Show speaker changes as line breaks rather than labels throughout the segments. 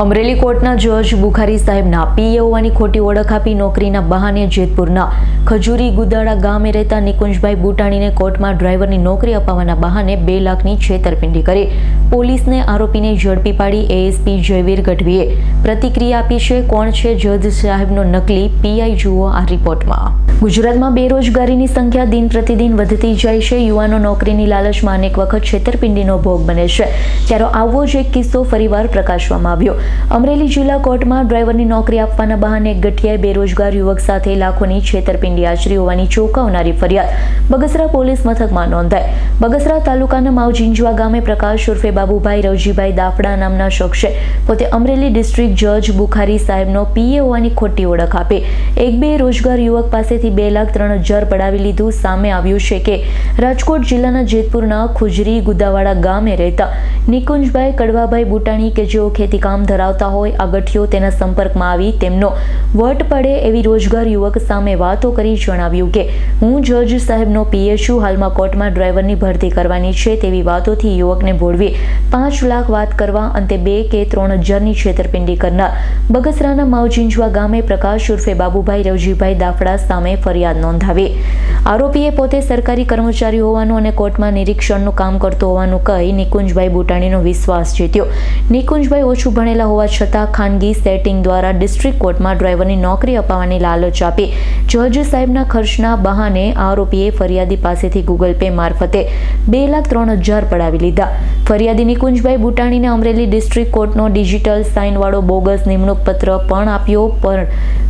અમરેલી કોર્ટના જજ બુખારી સાહેબના પીએ હોવાની ખોટી ઓળખ આપી નોકરીના બહાને જેતપુરના ખજૂરી ગુદાડા ગામે રહેતા નિકુંજભાઈ બુટાણીને કોર્ટમાં ડ્રાઈવરની નોકરી અપાવવાના બહાને બે લાખની છેતરપિંડી કરી. પોલીસને આરોપીને ઝડપી પાડી એએસપી જયવીર ગઢવીએ પ્રતિક્રિયા આપી છે. કોણ છે જજ સાહેબનો નકલી પીઆઈ જુઓ આ રિપોર્ટમાં. ગુજરાતમાં બેરોજગારીની સંખ્યા દિન પ્રતિદિન વધતી જાય છે. યુવાનો નોકરીની લાલચમાં અનેક વખત છેતરપિંડીનો ભોગ બને છે. ત્યારે આવો જ એક કિસ્સો ફરીવાર પ્રકાશવામાં આવ્યો. અમરેલી જિલ્લા કોર્ટમાં ડ્રાઈવરની નોકરી આપવાના બહાને ગઠિયાએ બેરોજગાર યુવક સાથે લાખોની છેતરપિંડી આચરી હોવાની ચોંકાવનારી ફરિયાદ. બગસરા પોલીસ મથકમાં નોંધાઈ. બગસરા તાલુકાના માવજીંજવા ગામે પ્રકાશ ઉર્ફે બાબુભાઈ રવજીભાઈ દાફડા નામના શખ્સે પોતે અમરેલી ડિસ્ટ્રિક્ટ જજ બુખારી સાહેબનો પીએ હોવાની ખોટી ઓળખ આપી. એક બે રોજગાર યુવક પાસેથી બે લાખ ત્રણ હજાર પડાવી લીધું સામે આવ્યું છે કે રાજકોટ જિલ્લાના જેતપુરના ખુજરી ગુદાવાડા ગામે રહેતા નિકુંજભાઈ કડવાભાઈ બુટાણી કે જેઓ ખેતીકામ ધરાવતા હોય આ તેના સંપર્કમાં આવી તેમનો વટ પડે એવી રોજગાર યુવક સામે વાતો કરી જણાવ્યું કે, હું જજ સાહેબનો પીએ છું, હાલમાં કોર્ટમાં ડ્રાઈવરની ભરતી કરવાની છે તેવી વાતોથી યુવકને ભોળવી પાંચ લાખ વાત કરવા અંતે બે કે ત્રણ હજારની છેતરપિંડી કરનાર બગસરાના માવજીંજવા ગામે પ્રકાશ ઉર્ફે બાબુભાઈ રવજીભાઈ દાફડા સામે ફરિયાદ નોંધાવી. આરોપીએ પોતે સરકારી કર્મચારી હોવાનું અને કોર્ટમાં નિરીક્ષણનું કામ કરતો હોવાનું કહી નિકુંજભાઈ બુટાણીનો વિશ્વાસ જીત્યો. નિકુંજભાઈ ઓછું ભણેલા હોવા છતાં ખાનગી સેટિંગ દ્વારા ડિસ્ટ્રિક્ટ કોર્ટમાં ડ્રાઈવરની નોકરી અપાવવાની લાલચ આપી. જજ સાહેબના ખર્ચના બહાને આરોપીએ ફરિયાદી પાસેથી ગૂગલ પે મારફતે બે લાખ ત્રણ હજાર પડાવી લીધા. ફરિયાદી નિકુંજભાઈ બુટાણીને અમરેલી ડિસ્ટ્રિક્ટ કોર્ટનો ડિજિટલ સાઇનવાળો બોગસ નિમણૂક પત્ર પણ આપ્યો, પણ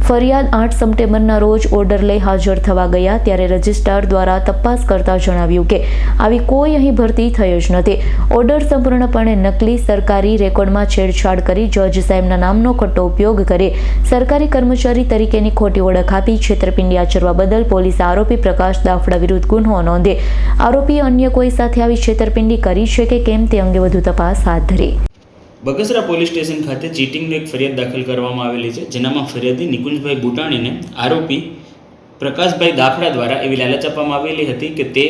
ફરિયાદ આઠ સપ્ટેમ્બરના રોજ ઓર્ડર લઈ હાજર થવા ગયા, ત્યારે રજિસ્ટ્રાર દ્વારા તપાસ કરતા જણાવ્યું કે આવી કોઈ અહીં ભરતી થઈ જ નથી. ઓર્ડર સંપૂર્ણપણે નકલી સરકારી રેકોર્ડમાં છેડછાડ કરી જજ સાહેબના નામનો ખોટો ઉપયોગ કરી સરકારી કર્મચારી તરીકેની ખોટી ઓળખ આપી છેતરપિંડી આચરવા બદલ પોલીસે આરોપી પ્રકાશ દાફડા વિરુદ્ધ ગુન્હો નોંધે. આરોપીએ અન્ય કોઈ સાથે આવી છેતરપિંડી કરી છે કે કેમ તે અંગે વધુ તપાસ હાથ ધરી.
બગસરા પોલીસ સ્ટેશન ખાતે ચીટિંગની એક ફરિયાદ દાખલ કરવામાં આવેલી છે. જેનામાં ફરિયાદી નિકુંજભાઈ બુટાણીને આરોપી પ્રકાશભાઈ દાખડા દ્વારા એવી લાલચ આપવામાં આવેલી હતી કે તે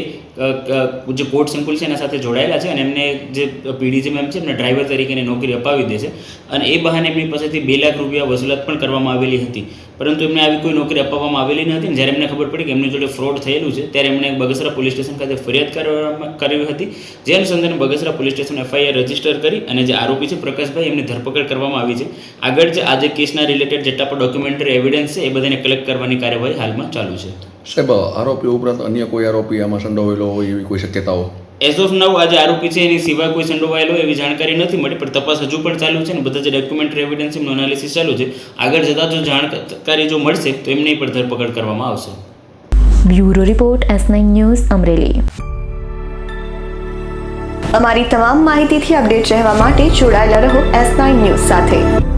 જે કોર્ટ સિમ્પલ છે એના સાથે જોડાયેલા છે અને એમને જે પીડીજી મેમ છે, એમને ડ્રાઈવર તરીકેની નોકરી અપાવી દે છે અને એ બહાને એમની પાસેથી બે લાખ રૂપિયા વસૂલાત પણ કરવામાં આવેલી હતી. પરંતુ એમને આવી કોઈ નોકરી અપાવવામાં આવેલી અને જ્યારે એમને ખબર પડી કે એમની જોડે ફ્રોડ થયેલું છે, ત્યારે એમણે બગસરા પોલીસ સ્ટેશન ખાતે ફરિયાદ કરવામાં કરવી હતી. જે અનુસંધાને Bagasara police station FIR register કરી અને જે આરોપી છે પ્રકાશભાઈ, એમની ધરપકડ કરવામાં આવી છે. આગળ જે આજે કેસના રિલેટેડ જેટલા પણ ડોક્યુમેન્ટરી એવિડન્સ છે, એ બધાને કલેક્ટ કરવાની કાર્યવાહી હાલમાં ચાલુ છે.
સાહેબ આરોપી ઉપરાંત અન્ય કોઈ આરોપી આમાં સંડોવાયેલો હોય એવી કોઈ શક્યતાઓ
એઝ ઓફ નવ આજે આરોપી છે એની સિવાય કોઈ સંડોવાયેલો એવી જાણકારી નથી મળી પણ તપાસ હજુ પણ ચાલુ છે ને બધા જે ડોક્યુમેન્ટરી એવિડન્સ એમનું એનાલિસિસ ચાલુ છે આગળ જતાં જો જાણકારી જો મળશે તો એમની પણ ધરપકડ કરવામાં આવશે
bureau report S nine news Amreli
અમારી તમામ માહિતીથી અપડેટ રહેવા માટે જોડાયેલા રહો એસ નાઇન ન્યૂઝ સાથે